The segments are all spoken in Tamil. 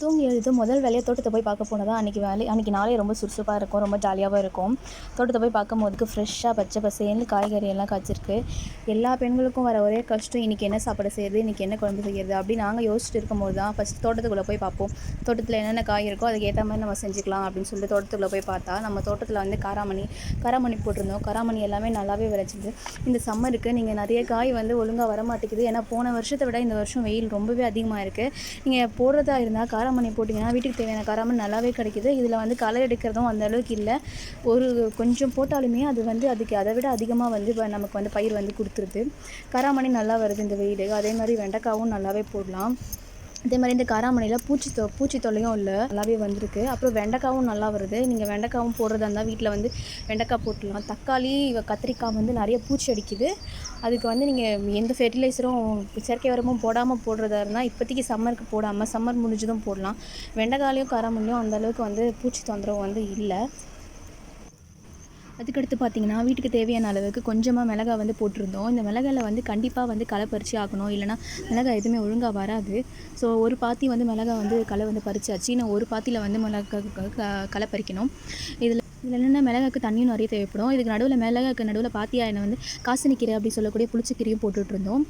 தூங்கி எழுது முதல் வேலையை தோட்டத்தை போய் பார்க்க போனதா அன்றைக்கி வேலை அன்றைக்கி நாளே ரொம்ப சுறுசுறுப்பாக இருக்கும் ரொம்ப ஜாலியாகவும் இருக்கும். தோட்டத்தை போய் பார்க்கும்போதுக்கு ஃப்ரெஷ்ஷாக பச்சை பசேன்னு காய்கறி எல்லாம் காய்ச்சிருக்கு. எல்லா பெண்களுக்கும் வர ஒரே கஷ்டம் இன்றைக்கி என்ன சாப்பாடு செய்கிறது இன்றைக்கி என்ன குழம்பு செய்கிறது அப்படி நாங்கள் யோசிச்சுட்டு இருக்கும்போது தான் ஃபஸ்ட் தோட்டத்துக்குள்ளே போய் பார்ப்போம். தோட்டத்தில் என்னென்ன காய் இருக்கோ அதுக்கு ஏற்ற மாதிரி நம்ம செஞ்சுக்கலாம் அப்படின்னு சொல்லிட்டு தோட்டத்துக்குள்ளே போய் பார்த்தா நம்ம தோட்டத்தில் வந்து காராமணி காராமணி போட்டிருந்தோம். காராமணி எல்லாமே நல்லாவே விளைச்சிது. இந்த சம்மருக்கு நீங்கள் நிறைய காய் வந்து ஒழுங்காக வர மாட்டேங்குது ஏன்னா போன வருஷத்தை விட இந்த வருஷம் வெயில் ரொம்பவே அதிகமாக இருக்குது நீங்கள் போடுறதா இருந்தால் காராமணி போட்டிங்கன்னா வீட்டுக்கு தேவையான காராமணி நல்லாவே கிடைக்குது. இதில் வந்து களை எடுக்கிறதும் அந்த அளவுக்கு இல்லை. ஒரு கொஞ்சம் போட்டாலுமே அது வந்து அதுக்கு அதை விட அதிகமாக வந்து நமக்கு வந்து பயிர் வந்து கொடுத்துருது. காராமணி நல்லா வருது இந்த வெயில். அதே மாதிரி வெண்டைக்காவும் நல்லாவே போடலாம். அதே மாதிரி இந்த காராமணியில் பூச்சி தொ பூச்சி தொல்லையும் இல்லை. நல்லாவே வந்திருக்கு. அப்புறம் வெண்டைக்காவும் நல்லா வருது. நீங்கள் வெண்டைக்காவும் போடுறதா இருந்தால் வீட்டில் வந்து வெண்டைக்காய் போட்டுடலாம் தக்காளி கத்திரிக்காய் வந்து நிறைய பூச்சி அடிக்குது. அதுக்கு வந்து நீங்கள் எந்த ஃபெர்டிலைசரும் செயற்கை உரமும் போடாமல் போடுறதா இருந்தால் இப்போதைக்கு சம்மருக்கு போடாமல் சம்மர் முடிஞ்சதும் போடலாம். வெண்டைக்காலையும் காராமணியும் அந்த அளவுக்கு வந்து பூச்சி தொந்தரவு வந்து இல்லை. அதுக்கடுத்து பார்த்தீங்கன்னா வீட்டுக்கு தேவையான அளவுக்கு கொஞ்சமாக மிளகா வந்து போட்டிருந்தோம். இந்த மிளகாயில் வந்து கண்டிப்பாக வந்து களை பறிச்சு ஆக்கணும் இல்லைனா மிளகா எதுவுமே ஒழுங்காக வராது. ஸோ ஒரு பாத்தி வந்து மிளகா வந்து களை வந்து பறிச்சாச்சு. இன்னும் ஒரு பாத்தியில் வந்து மிளகா க- க- களை பறிக்கணும். இதில் இதில் என்னென்ன மிளகாக்கு தண்ணியும் நிறைய தேவைப்படும். இதுக்கு நடுவில் மிளகாக்கு நடுவில் பாத்தியா என்னை வந்து காசனிக்கீரை அப்படி சொல்லக்கூடிய புளிச்சக்கீரையும் போட்டுட்ருந்தோம்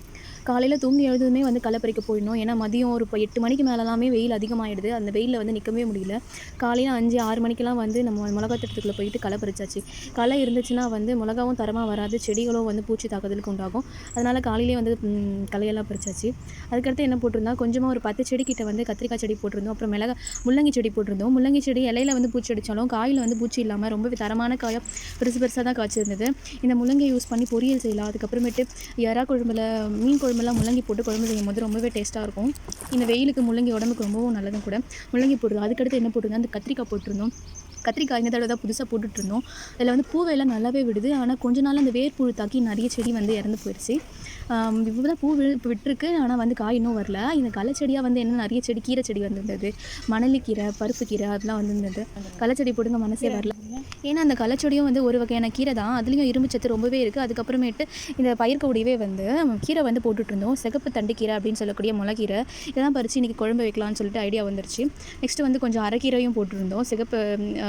காலையில் தூங்கி எழுதுமே வந்து களைப்பறிக்க போயிடணும். ஏன்னா மதியம் ஒரு இப்போ எட்டு மணிக்கு மேலெல்லாமே வெயில் அதிகமாகிடுது அந்த வெயிலில் வந்து நிற்கவே முடியல. காலையில் அஞ்சு ஆறு மணிக்கெல்லாம் வந்து நம்ம மிளகா தோட்டத்துக்குள்ளே போயிட்டு களை பறிச்சாச்சு. களை இருந்துச்சுன்னா வந்து மிளகாவும் தரமாக வராது. செடிகளும் வந்து பூச்சி தாக்குதலுக்கு உண்டாகும். அதனால் காலையிலே வந்து களையெல்லாம் பறிச்சாச்சு. அதுக்கடுத்து என்ன போட்டிருந்தா கொஞ்சமாக ஒரு பத்து செடிக்கிட்ட வந்து கத்திரிக்காய் செடி போட்டிருந்தோம். அப்புறம் மிளகா முள்ளங்கி செடி போட்டிருந்தோம். முள்ளங்கி செடி இலையில வந்து பூச்சி அடித்தாலும் காயில் வந்து பூச்சி இல்லாமல் ரொம்ப தரமான காயாக பெருசு பெருசாக தான் காய்ச்சிருந்தது. இந்த முள்ளங்கியை யூஸ் பண்ணி பொரியல் செய்யலாம். அதுக்கப்புறமேட்டு எறா குழம்புல மீன் குழம்பு குழம்புலாம் முள்ளங்கி போட்டு குழம்பு செய்யும் போது ரொம்பவே டேஸ்ட்டாக இருக்கும். இந்த வெயிலுக்கு முள்ளங்கி உடம்புக்கு ரொம்பவும் நல்லதும் கூட. முள்ளங்கி போடுறது அதுக்கடுத்து என்ன போட்டிருந்தோம் அந்த கத்திரிக்காய் போட்டிருந்தோம். கத்திரிக்காய் இந்த தடவை தான் புதுசாக போட்டுட்டு இருந்தோம் அதில் வந்து பூவையெல்லாம் நல்லாவே விடுது. ஆனால் கொஞ்ச நாள் அந்த வேர்ப்புழு தாக்கி நிறைய செடி வந்து இறந்து போயிடுச்சு இப்போ தான் பூ விழு விட்டுருக்கு. ஆனால் வந்து காய் இன்னும் வரல. இந்த களைச்செடியாக வந்து என்ன நிறைய செடி கீரை செடி வந்திருந்தது. மணலி கீரை பருப்பு கீரை அதெல்லாம் வந்திருந்தது. களைச்செடி போடுங்க மனசே வரல. ஏன்னா அந்த களைச்செடியும் வந்து ஒரு வகையான கீரை தான். அதுலேயும் இரும்பு சத்து ரொம்பவே இருக்குது அதுக்கப்புறமேட்டு இந்த பயிர்க்கக்கூடியவே வந்து கீரை வந்து போட்டுட்ருந்தோம். சிகப்பு தண்டு கீரை அப்படின்னு சொல்லக்கூடிய முளைக்கீரை இதெல்லாம் பறித்து இன்றைக்கி குழம்பு வைக்கலாம்னு சொல்லிட்டு ஐடியா வந்துருச்சு. நெக்ஸ்ட்டு வந்து கொஞ்சம் அரைக்கீரையும் போட்டுருந்தோம் சிகப்பு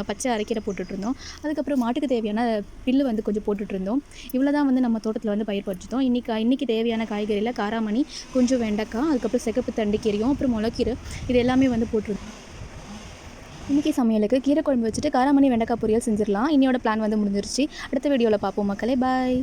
பச்சை அரைக்கீரை போட்டுட்ருந்தோம். அதுக்கப்புறம் மாட்டுக்கு தேவையான பில்லு வந்து கொஞ்சம் போட்டுட்ருந்தோம். இவ்வளோ தான் வந்து நம்ம தோட்டத்தில் வந்து பயிர் பறிச்சிட்டோம். இன்றைக்கி இன்றைக்கி தேவையான காய்கறியில் காராமணி கொஞ்சம் வெண்டைக்காய் அதுக்கப்புறம் சிகப்பு தண்டு கீரையும் அப்புறம் முளைக்கீரை. இது எல்லாமே வந்து போட்டுருந்தோம் இன்றைக்கி சமையலுக்கு கீரை குழம்பு வச்சுட்டு காராமணி வெண்டைக்காய் பொரியல் செஞ்சிடலாம். இன்னையோட பிளான் வந்து முடிஞ்சிருச்சு. அடுத்த வீடியோவில் பார்ப்போம் மக்களே. பாய்